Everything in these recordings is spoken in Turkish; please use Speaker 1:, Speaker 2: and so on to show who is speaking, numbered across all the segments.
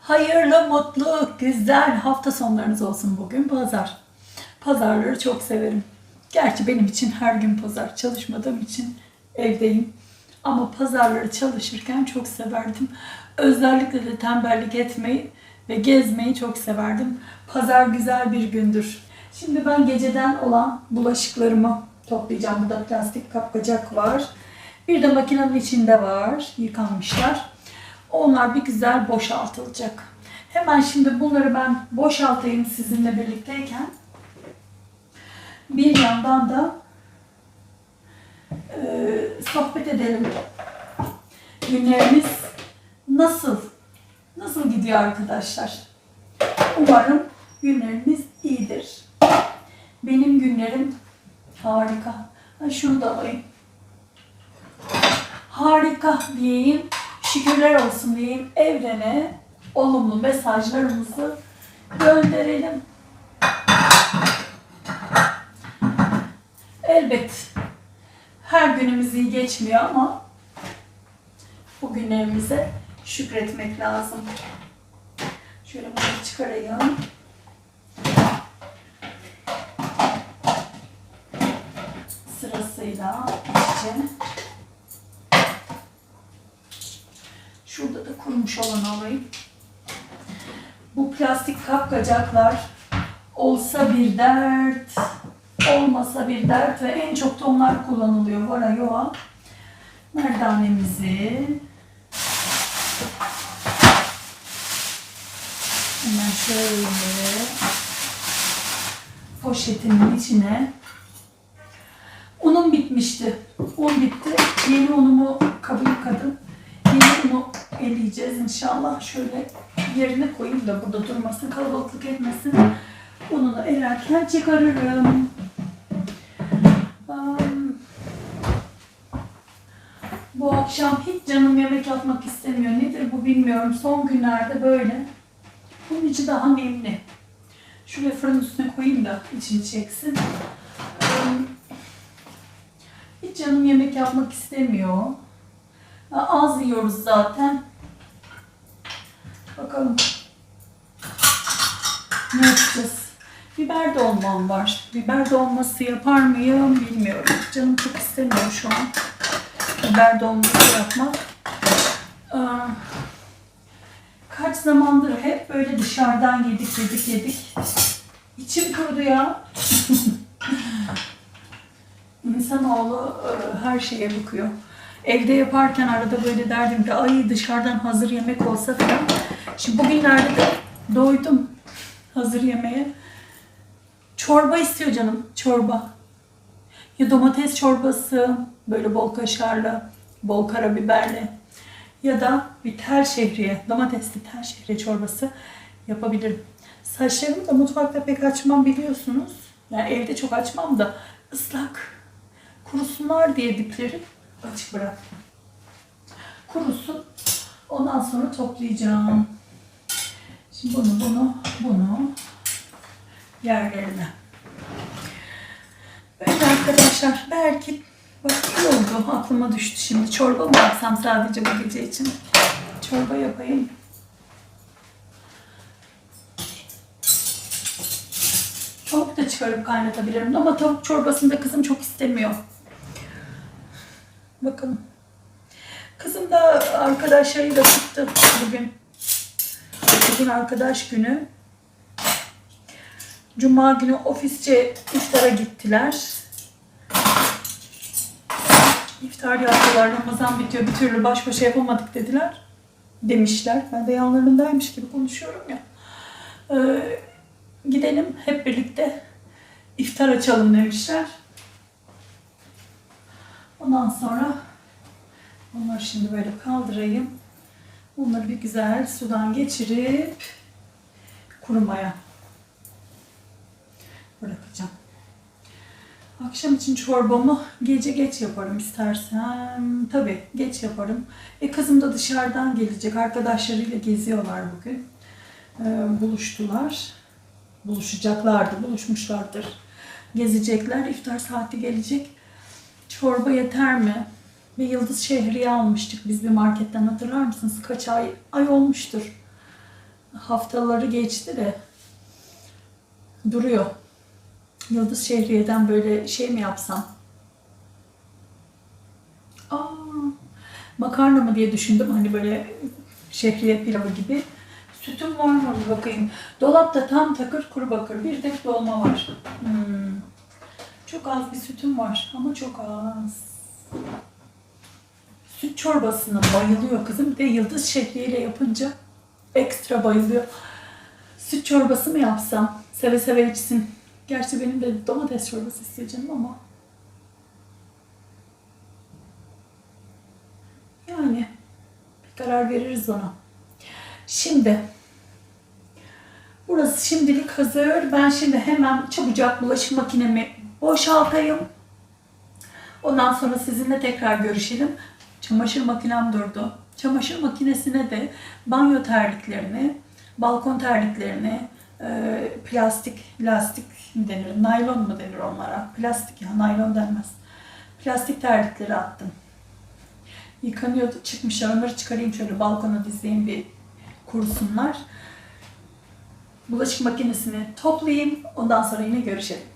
Speaker 1: Hayırlı, mutlu, güzel hafta sonlarınız olsun bugün pazar. Pazarları çok severim. Gerçi benim için her gün pazar. Çalışmadığım için evdeyim. Ama pazarları çalışırken çok severdim. Özellikle de tembellik etmeyi ve gezmeyi çok severdim. Pazar güzel bir gündür. Şimdi ben geceden olan bulaşıklarımı toplayacağım. Burada plastik kapkacak var. Bir de makinenin içinde var. Yıkanmışlar. Onlar bir güzel boşaltılacak. Hemen şimdi bunları ben boşaltayım sizinle birlikteyken. Bir yandan da e, sohbet edelim. Günlerimiz nasıl? Nasıl gidiyor arkadaşlar? Umarım günleriniz iyidir. Benim günlerim harika. Ha, şunu da alayım. Harika diyeyim. Şükürler olsun diyeyim. Evrene olumlu mesajlarımızı gönderelim. Elbet her günümüz iyi geçmiyor ama bugünlerimize şükretmek lazım. Şöyle bunu çıkarayım. Sırasıyla içe. Şurada da kurumuş olanı alayım. Bu plastik kapkacaklar olsa bir dert, olmasa bir dert ve en çok da onlar kullanılıyor. Vara yoğa. Merdanemizi hemen şöyle poşetimin içine unum bitmişti. Un bitti. Yeni unumu kabı yıkadım. Yeni unu eleyeceğiz inşallah. Şöyle yerine koyayım da burada durmasın, kalabalıklık etmesin. Ununu elerken çıkarırım. Bu akşam hiç canım yemek yapmak istemiyor. Nedir bu bilmiyorum. Son günlerde böyle. Bunun içi daha nemli. Şuraya fırın üstüne koyayım da içini çeksin. Hiç canım yemek yapmak istemiyor. Az yiyoruz zaten. Bakalım. Ne yapacağız? Biber dolmam var. Biber dolması yapar mıyım bilmiyorum. Canım çok istemiyor şu an. Biber dolması yapmak. Aa, Kaç zamandır hep böyle dışarıdan yedik yedik yedik. İçim kurudu ya. İnsanoğlu e, her şeye bakıyor. Evde yaparken arada böyle derdim ki ay dışarıdan hazır yemek olsa falan. Şimdi bugünlerde de doydum hazır yemeğe. Çorba istiyor canım, çorba. Ya domates çorbası, böyle bol kaşarlı, bol karabiberli. Ya da bir tel şehriye, domatesli tel şehriye çorbası yapabilirim. Saçlarımı da mutfakta pek açmam biliyorsunuz. Yani evde çok açmam da ıslak kurusunlar diye dipleri açık bıraktım. Kurusun. Ondan sonra toplayacağım. Şimdi bunu, bunu, bunu yerlerine. Böyle arkadaşlar belki bak oldu aklıma düştü şimdi. Çorba mı yapsam sadece bu gece için? Çorba yapayım. Tavuk da çıkarıp kaynatabilirim ama tavuk çorbasını da kızım çok istemiyor. Bakın. Kızım da arkadaşlarıyla çıktı bugün. Bugün arkadaş günü. Cuma günü ofisçe iftara gittiler. İftar yaptılar, Ramazan bitiyor, bir türlü baş başa yapamadık dediler. Demişler. Ben de yanlarındaymış gibi konuşuyorum ya. Ee, gidelim hep birlikte iftar açalım demişler. Ondan sonra onları şimdi böyle kaldırayım. Onları bir güzel sudan geçirip kurumaya Akşam için çorbamı gece geç yaparım istersem. Tabii geç yaparım. E kızım da dışarıdan gelecek. Arkadaşlarıyla geziyorlar bugün. Ee, buluştular. Buluşacaklardı, buluşmuşlardır. Gezecekler. İftar saati gelecek. Çorba yeter mi? Bir yıldız şehriye almıştık biz bir marketten hatırlar mısınız? Kaç ay ay olmuştur. Haftaları geçti de duruyor. Yıldız şehriyeden böyle şey mi yapsam? Aa, makarna mı diye düşündüm hani böyle şehriye pilavı gibi. Sütüm var mı bir bakayım. Dolapta tam takır kuru bakır bir tek dolma var. Hmm. Çok az bir sütüm var ama çok az. Süt çorbasına bayılıyor kızım. Bir de yıldız şehriyeyle yapınca ekstra bayılıyor. Süt çorbası mı yapsam? Seve seve içsin. Gerçi benim de domates çorbası istiyor canım ama. Yani bir karar veririz ona. Şimdi burası şimdilik hazır. Ben şimdi hemen çabucak bulaşık makinemi boşaltayım. Ondan sonra sizinle tekrar görüşelim. Çamaşır makinem durdu. Çamaşır makinesine de banyo terliklerini, balkon terliklerini, e, plastik, lastik mi denir, naylon mu denir onlara? Plastik ya, naylon denmez. Plastik terlikleri attım. Yıkanıyordu, çıkmışlar. Onları çıkarayım şöyle balkona dizeyim bir kurusunlar. Bulaşık makinesini toplayayım. Ondan sonra yine görüşelim.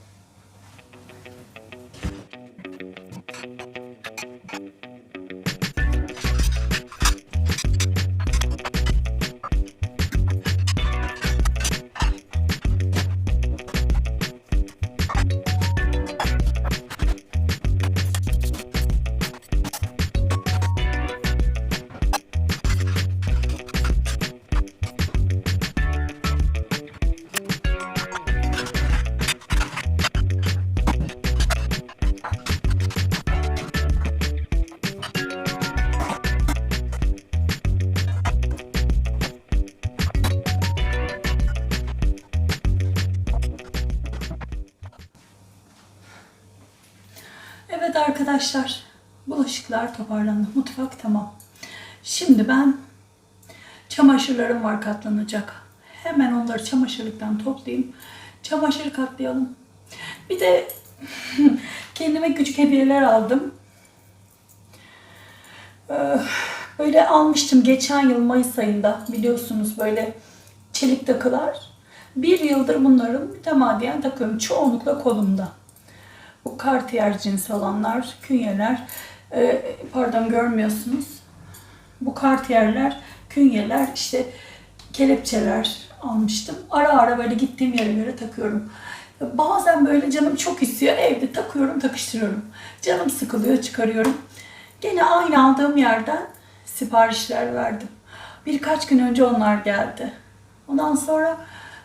Speaker 1: Arkadaşlar, bulaşıklar toparlandı. Mutfak tamam. Şimdi ben çamaşırlarım var katlanacak. Hemen onları çamaşırlıktan toplayayım. Çamaşır katlayalım. Bir de kendime küçük hediyeler aldım. Ee, Böyle almıştım geçen yıl Mayıs ayında biliyorsunuz böyle çelik takılar. Bir yıldır bunların mütemadiyen takıyorum. Çoğunlukla kolumda. Bu Cartier cinsi olanlar, künyeler, e, pardon görmüyorsunuz. Bu Cartier'ler, künyeler, işte kelepçeler almıştım. Ara ara böyle gittiğim yere göre takıyorum. Bazen böyle canım çok istiyor, evde takıyorum, takıştırıyorum. Canım sıkılıyor, çıkarıyorum. Gene aynı aldığım yerden siparişler verdim. Birkaç gün önce onlar geldi. Ondan sonra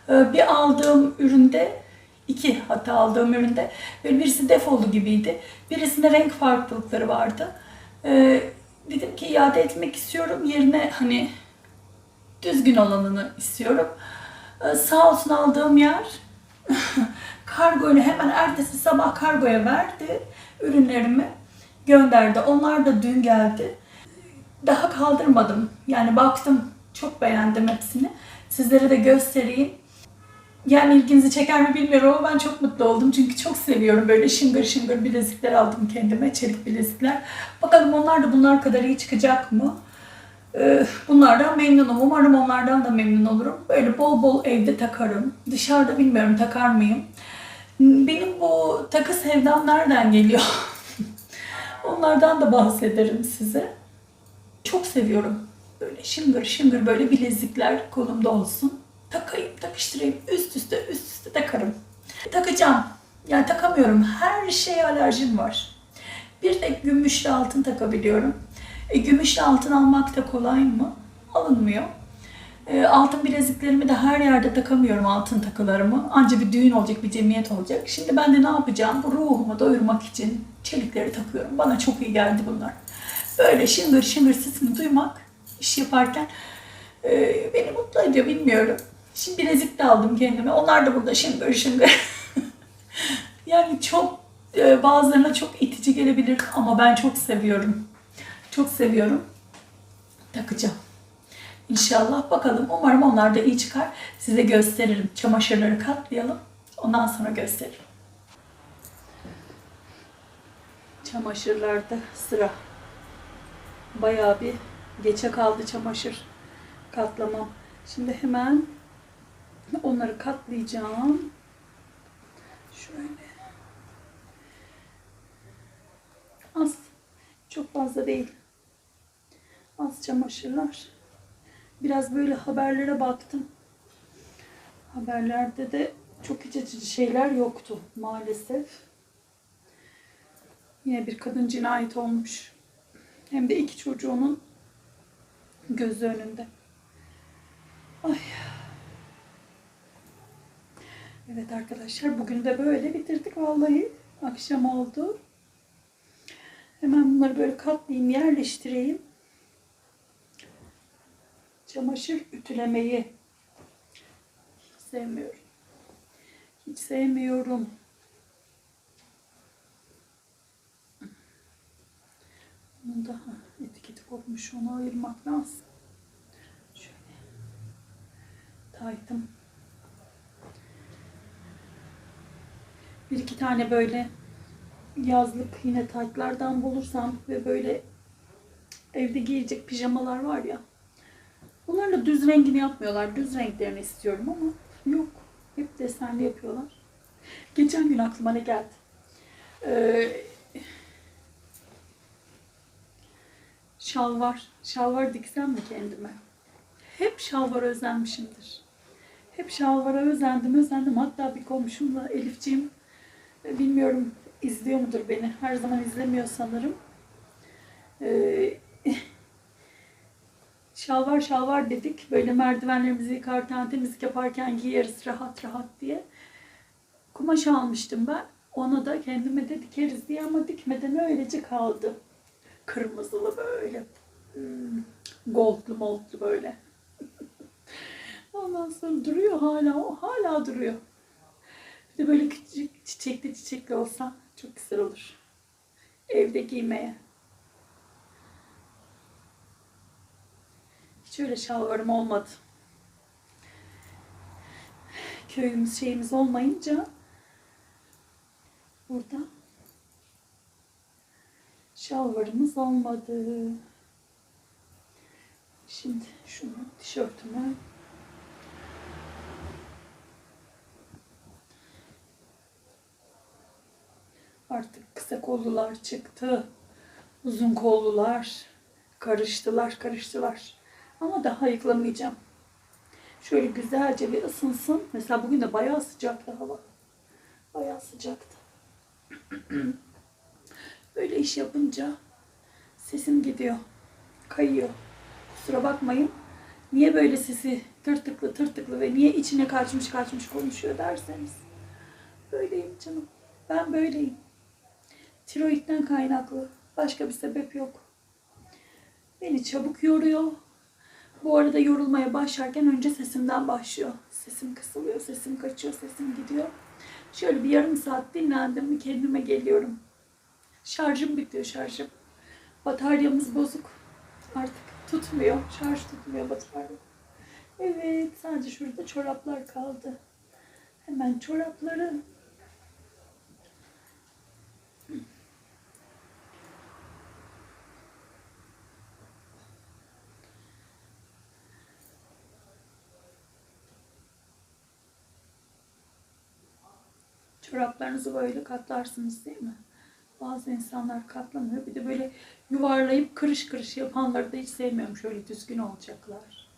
Speaker 1: e, bir aldığım üründe iki hatta aldığım üründe böyle birisi defolu gibiydi. Birisinde renk farklılıkları vardı. Ee, dedim ki iade etmek istiyorum. Yerine hani düzgün olanını istiyorum. Ee, sağ olsun aldığım yer kargoyla hemen ertesi sabah kargoya verdi ürünlerimi gönderdi. Onlar da dün geldi. Daha kaldırmadım. Yani baktım çok beğendim hepsini. Sizlere de göstereyim. Yani ilginizi çeker mi bilmiyorum ama ben çok mutlu oldum. Çünkü çok seviyorum böyle şıngır şıngır bilezikler aldım kendime. Çelik bilezikler. Bakalım onlar da bunlar kadar iyi çıkacak mı? Ee, Bunlardan memnunum. Umarım onlardan da memnun olurum. Böyle bol bol evde takarım. Dışarıda bilmiyorum takar mıyım. Benim bu takı sevdam nereden geliyor? Onlardan da bahsederim size. Çok seviyorum. Böyle şıngır şıngır böyle bilezikler kolumda olsun takayım, takıştırayım, üst üste, üst üste takarım. Takacağım. Yani takamıyorum. Her şeye alerjim var. Bir tek gümüşlü altın takabiliyorum. E, gümüşlü altın almak da kolay mı? Alınmıyor. E, altın bileziklerimi de her yerde takamıyorum altın takılarımı. Anca bir düğün olacak, bir cemiyet olacak. Şimdi ben de ne yapacağım? Bu ruhumu doyurmak için çelikleri takıyorum. Bana çok iyi geldi bunlar. Böyle şıngır şıngır sesini duymak iş yaparken e, beni mutlu ediyor bilmiyorum. Şimdi bilezik de aldım kendime. Onlar da burada şıngır şıngır. yani çok e, bazılarına çok itici gelebilir ama ben çok seviyorum. Çok seviyorum. Takacağım. İnşallah bakalım. Umarım onlar da iyi çıkar. Size gösteririm. Çamaşırları katlayalım. Ondan sonra gösteririm. Çamaşırlarda sıra. Bayağı bir geçe kaldı çamaşır katlamam. Şimdi hemen onları katlayacağım. Şöyle. Az. Çok fazla değil. Az çamaşırlar. Biraz böyle haberlere baktım. Haberlerde de çok iç açıcı şeyler yoktu maalesef. Yine bir kadın cinayet olmuş. Hem de iki çocuğunun gözü önünde. Ay. Evet arkadaşlar bugün de böyle bitirdik vallahi. Akşam oldu. Hemen bunları böyle katlayayım, yerleştireyim. Çamaşır ütülemeyi sevmiyorum. Hiç sevmiyorum. Bunun da etiketi kopmuş. Onu ayırmak lazım. Şöyle. Taytım. Bir iki tane böyle yazlık yine taytlardan bulursam ve böyle evde giyecek pijamalar var ya. Bunların da düz rengini yapmıyorlar. Düz renklerini istiyorum ama yok. Hep desenli yapıyorlar. Geçen gün aklıma ne geldi? Ee, şalvar. Şalvar diksem mi kendime? Hep şalvara özenmişimdir. Hep şalvara özendim, özendim. Hatta bir komşumla Elifciğim bilmiyorum izliyor mudur beni. Her zaman izlemiyor sanırım. Ee, şalvar şalvar dedik. Böyle merdivenlerimizi yıkarken, temizlik yaparken giyeriz rahat rahat diye. Kumaş almıştım ben. Ona da kendime de dikeriz diye ama dikmeden öylece kaldı. Kırmızılı böyle. Hmm, goldlu moldlu böyle. Ondan sonra duruyor hala. O hala duruyor. De böyle küçük çiçekli çiçekli olsa çok güzel olur. Evde giymeye. Hiç öyle şalvarım olmadı. Köyümüz şeyimiz olmayınca burada şalvarımız olmadı. Şimdi şunu tişörtümü Artık kısa kollular çıktı. Uzun kollular karıştılar, karıştılar. Ama daha yıklamayacağım. Şöyle güzelce bir ısınsın. Mesela bugün de bayağı sıcaktı hava. Bayağı sıcaktı. Böyle iş yapınca sesim gidiyor. Kayıyor. Kusura bakmayın. Niye böyle sesi tırtıklı tırtıklı ve niye içine kaçmış kaçmış konuşuyor derseniz. Böyleyim canım. Ben böyleyim. Tiroidden kaynaklı. Başka bir sebep yok. Beni çabuk yoruyor. Bu arada yorulmaya başlarken önce sesimden başlıyor. Sesim kısılıyor, sesim kaçıyor, sesim gidiyor. Şöyle bir yarım saat dinlendim mi kendime geliyorum. Şarjım bitiyor şarjım. Bataryamız bozuk. Artık tutmuyor. Şarj tutmuyor batarya. Evet sadece şurada çoraplar kaldı. Hemen çorapları Çoraplarınızı böyle katlarsınız değil mi? Bazı insanlar katlamıyor. Bir de böyle yuvarlayıp kırış kırış yapanları da hiç sevmiyorum. Şöyle düzgün olacaklar.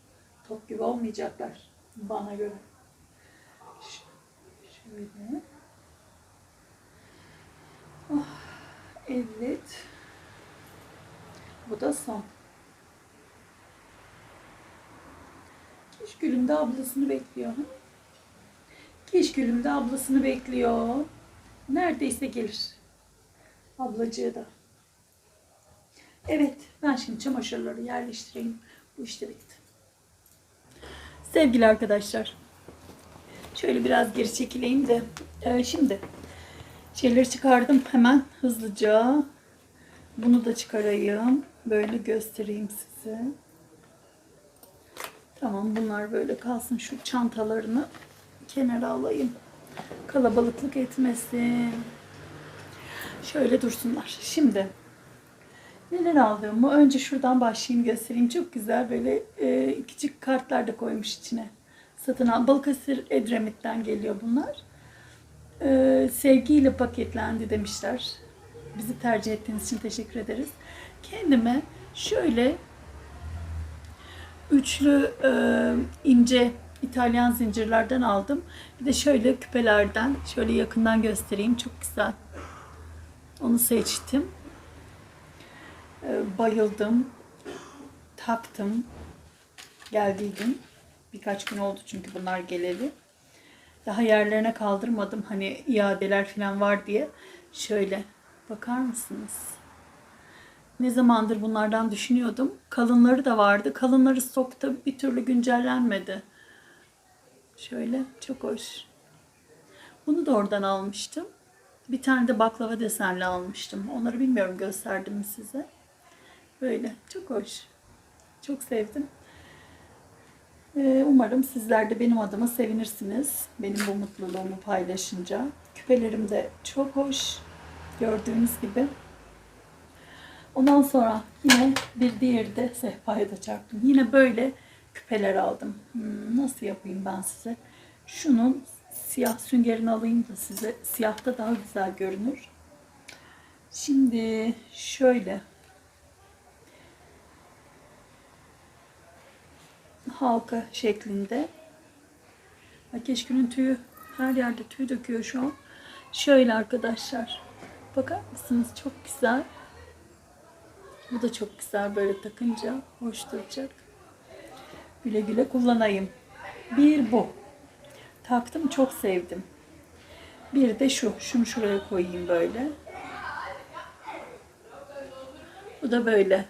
Speaker 1: Top gibi olmayacaklar bana göre. Ş- Şöyle. Oh, evet. Bu da son. Keşgül'üm de ablasını bekliyor. Ha? Keşgül'üm de ablasını bekliyor. Neredeyse gelir. Ablacığı da. Evet, ben şimdi çamaşırları yerleştireyim. Bu işte bitti. Sevgili arkadaşlar, şöyle biraz geri çekileyim de. e, şimdi Şeyleri çıkardım hemen hızlıca. Bunu da çıkarayım. Böyle göstereyim size. Tamam bunlar böyle kalsın. Şu çantalarını kenara alayım. Kalabalıklık etmesin. Şöyle dursunlar. Şimdi neler aldığımı önce şuradan başlayayım göstereyim. Çok güzel böyle e, küçük kartlar da koymuş içine. Satın al. Balıkesir Edremit'ten geliyor bunlar. E, sevgiyle paketlendi demişler. Bizi tercih ettiğiniz için teşekkür ederiz. Kendime şöyle üçlü e, ince İtalyan zincirlerden aldım. Bir de şöyle küpelerden şöyle yakından göstereyim. Çok güzel. Onu seçtim. E, bayıldım. Taktım. Geldiği gün. Birkaç gün oldu çünkü bunlar geleli. Daha yerlerine kaldırmadım. Hani iadeler falan var diye. Şöyle bakar mısınız? Ne zamandır bunlardan düşünüyordum. Kalınları da vardı. Kalınları stokta bir türlü güncellenmedi. Şöyle çok hoş. Bunu da oradan almıştım. Bir tane de baklava desenli almıştım. Onları bilmiyorum gösterdim mi size. Böyle çok hoş. Çok sevdim. Ee, umarım sizler de benim adıma sevinirsiniz. Benim bu mutluluğumu paylaşınca. Küpelerim de çok hoş. Gördüğünüz gibi. Ondan sonra yine bir diğeri de sehpaya da çarptım. Yine böyle küpeler aldım. Hmm, nasıl yapayım ben size? Şunun siyah süngerini alayım da size. Siyahta daha güzel görünür. Şimdi şöyle halka şeklinde. Ay, Keşkül'ün tüyü her yerde tüy döküyor şu an. Şöyle arkadaşlar. Bakar mısınız? Çok güzel. Bu da çok güzel böyle takınca hoş duracak. Güle güle kullanayım. Bir bu. Taktım çok sevdim. Bir de şu. Şunu şuraya koyayım böyle. Bu da böyle.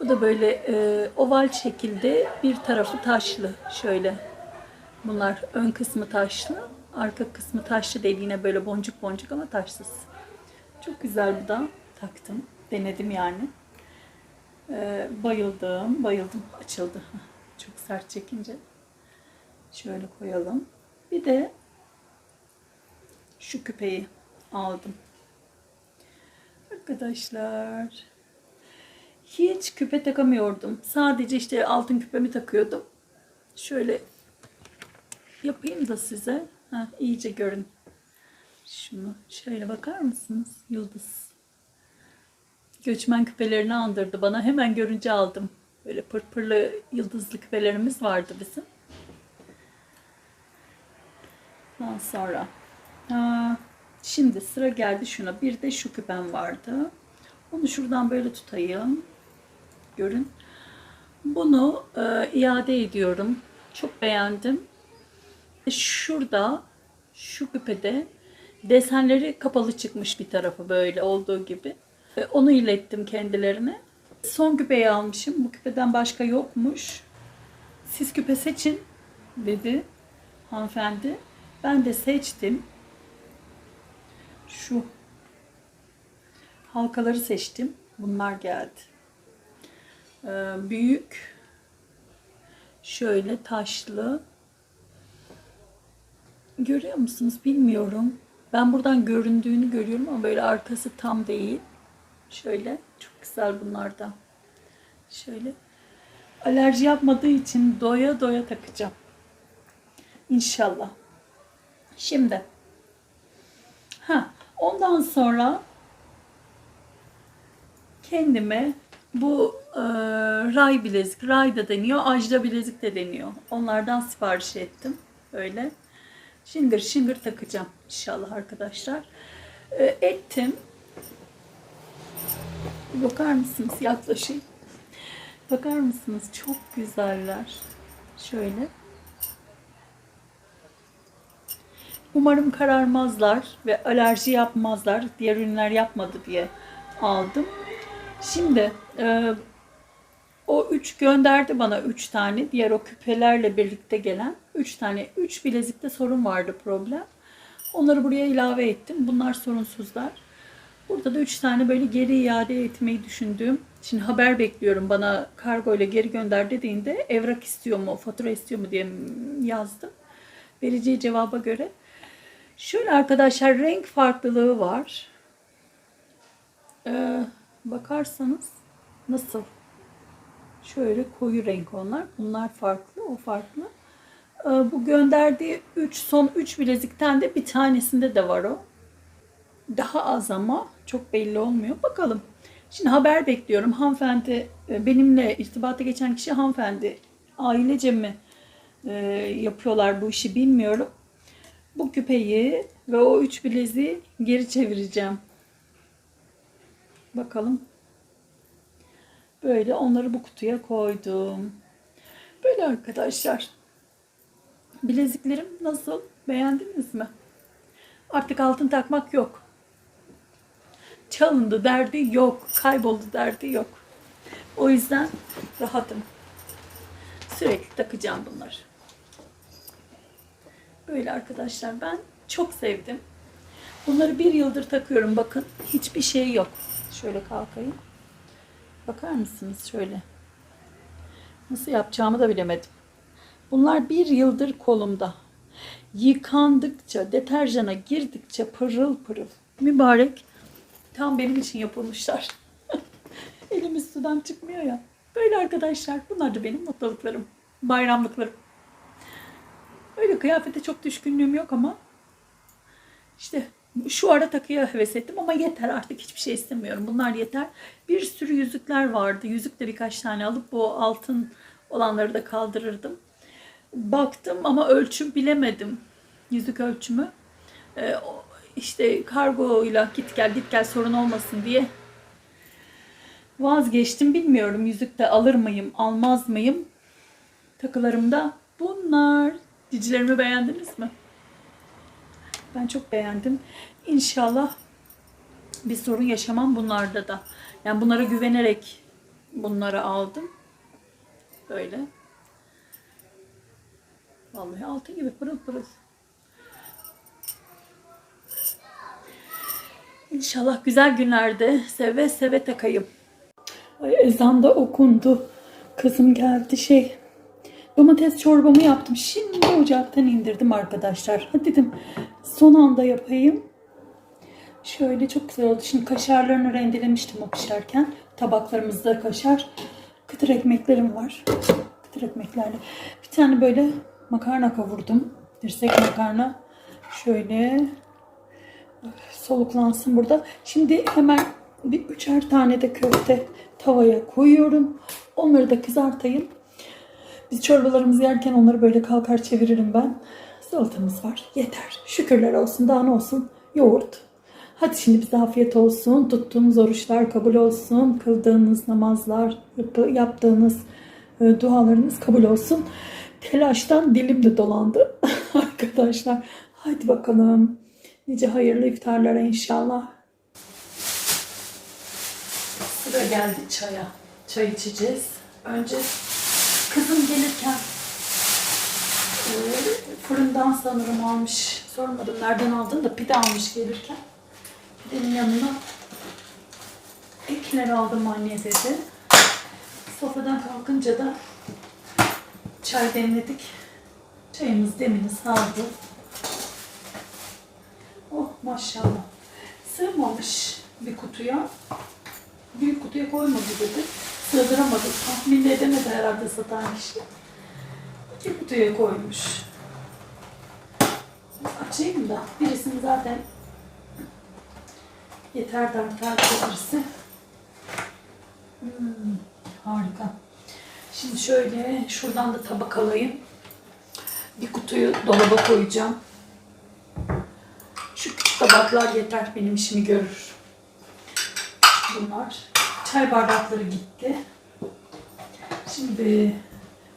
Speaker 1: Bu da böyle e, oval şekilde bir tarafı taşlı. Şöyle. Bunlar ön kısmı taşlı. Arka kısmı taşlı değil. Yine böyle boncuk boncuk ama taşsız. Çok güzel bu da. Taktım. Denedim yani. E, bayıldım. Bayıldım. Açıldı. Çok sert çekince. Şöyle koyalım. Bir de şu küpeyi aldım. Arkadaşlar. Hiç küpe takamıyordum. Sadece işte altın küpemi takıyordum. Şöyle yapayım da size. Ha, iyice görün. Şunu şöyle bakar mısınız? Yıldız. Göçmen küpelerini andırdı bana. Hemen görünce aldım. Böyle pırpırlı yıldızlı küpelerimiz vardı bizim. Ondan sonra ha, şimdi sıra geldi şuna. Bir de şu küpem vardı. Onu şuradan böyle tutayım. Görün. Bunu e, iade ediyorum. Çok beğendim. Şurada şu küpede desenleri kapalı çıkmış bir tarafı böyle olduğu gibi. E, onu ilettim kendilerine. Son küpeyi almışım. Bu küpeden başka yokmuş. Siz küpe seçin dedi hanımefendi. Ben de seçtim. Şu halkaları seçtim. Bunlar geldi. Ee, büyük şöyle taşlı görüyor musunuz bilmiyorum. Ben buradan göründüğünü görüyorum ama böyle arkası tam değil. Şöyle çok güzel bunlardan. Şöyle alerji yapmadığı için doya doya takacağım. İnşallah. Şimdi ha ondan sonra kendime bu e, ray bilezik, ray da deniyor, ajda bilezik de deniyor. Onlardan sipariş ettim. Öyle. Şıngır şıngır takacağım inşallah arkadaşlar. E, ettim. Bakar mısınız? Yaklaşayım. Bakar mısınız? Çok güzeller. Şöyle. Umarım kararmazlar ve alerji yapmazlar. Diğer ürünler yapmadı diye aldım. Şimdi e, o üç gönderdi bana üç tane. Diğer o küpelerle birlikte gelen üç tane. Üç bilezikte sorun vardı problem. Onları buraya ilave ettim. Bunlar sorunsuzlar. Burada da 3 tane böyle geri iade etmeyi düşündüğüm. Şimdi haber bekliyorum bana kargo ile geri gönder dediğinde evrak istiyor mu, fatura istiyor mu diye yazdım. Vereceği cevaba göre. Şöyle arkadaşlar renk farklılığı var. Ee, bakarsanız nasıl? Şöyle koyu renk onlar. Bunlar farklı, o farklı. Ee, bu gönderdiği 3 son 3 bilezikten de bir tanesinde de var o. Daha az ama çok belli olmuyor. Bakalım. Şimdi haber bekliyorum. Hanımefendi e, benimle irtibata geçen kişi hanımefendi. Ailece mi e, yapıyorlar bu işi bilmiyorum. Bu küpeyi ve o üç bileziği geri çevireceğim. Bakalım. Böyle onları bu kutuya koydum. Böyle arkadaşlar. Bileziklerim nasıl? Beğendiniz mi? Artık altın takmak yok. Çalındı derdi yok. Kayboldu derdi yok. O yüzden rahatım. Sürekli takacağım bunları. Böyle arkadaşlar ben çok sevdim. Bunları bir yıldır takıyorum bakın. Hiçbir şey yok. Şöyle kalkayım. Bakar mısınız şöyle. Nasıl yapacağımı da bilemedim. Bunlar bir yıldır kolumda. Yıkandıkça, deterjana girdikçe pırıl pırıl. Mübarek. Tam benim için yapılmışlar. Elimiz sudan çıkmıyor ya. Böyle arkadaşlar. Bunlar da benim mutluluklarım. Bayramlıklarım. Öyle kıyafete çok düşkünlüğüm yok ama işte şu ara takıya heves ettim ama yeter artık hiçbir şey istemiyorum. Bunlar yeter. Bir sürü yüzükler vardı. Yüzük de birkaç tane alıp bu altın olanları da kaldırırdım. Baktım ama ölçüm bilemedim. Yüzük ölçümü. Ee, işte kargoyla git gel git gel sorun olmasın diye vazgeçtim. Bilmiyorum yüzük de alır mıyım almaz mıyım. Takılarımda bunlar. Cicilerimi beğendiniz mi? Ben çok beğendim. İnşallah bir sorun yaşamam bunlarda da. Yani bunlara güvenerek bunları aldım. Böyle. Vallahi altın gibi pırıl pırıl. İnşallah güzel günlerde seve seve takayım. Ay ezan da okundu. Kızım geldi şey. Domates çorbamı yaptım. Şimdi ocaktan indirdim arkadaşlar. Dedim son anda yapayım. Şöyle çok güzel oldu. Şimdi kaşarlarını rendelemiştim o pişerken. Tabaklarımızda kaşar. Kıtır ekmeklerim var. Kıtır ekmeklerle. Bir tane böyle makarna kavurdum. Dirsek makarna. Şöyle soluklansın burada. Şimdi hemen bir üçer tane de köfte tavaya koyuyorum. Onları da kızartayım. Biz çorbalarımızı yerken onları böyle kalkar çeviririm ben. Salatamız var. Yeter. Şükürler olsun. Daha ne olsun? Yoğurt. Hadi şimdi bize afiyet olsun. Tuttuğumuz oruçlar kabul olsun. Kıldığınız namazlar, yap- yaptığınız e, dualarınız kabul olsun. Telaştan dilim de dolandı arkadaşlar. Hadi bakalım. Nice hayırlı iftarlara inşallah. Sıra geldi çaya. Çay içeceğiz. Önce kızım gelirken e, fırından sanırım almış. Sormadım nereden aldın da pide almış gelirken. Pidenin yanına ekler aldım anne dedi. Sofradan kalkınca da çay demledik. Çayımız demini saldı. Maşallah. Sığmamış bir kutuya. Büyük kutuya koymadı dedi. Sığdıramadık. Tahmin de edemedi herhalde satan kişi. İki kutuya koymuş. Açayım da birisini zaten yeter de artar birisi. Hmm, harika. Şimdi şöyle şuradan da tabak alayım. Bir kutuyu dolaba koyacağım. Tabaklar yeter benim işimi görür. Bunlar. Çay bardakları gitti. Şimdi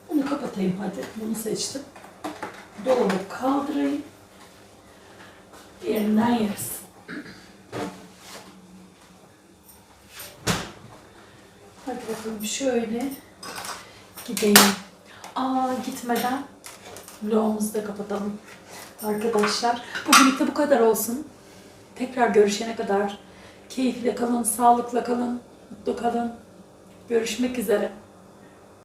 Speaker 1: bunu kapatayım hadi. Bunu seçtim. Dolaba kaldırayım. Diğerinden yeriz. Hadi bakalım şöyle gideyim. Aa gitmeden vlogumuzu da kapatalım. arkadaşlar. Bugünlük de bu kadar olsun. Tekrar görüşene kadar keyifle kalın, sağlıkla kalın, mutlu kalın. Görüşmek üzere.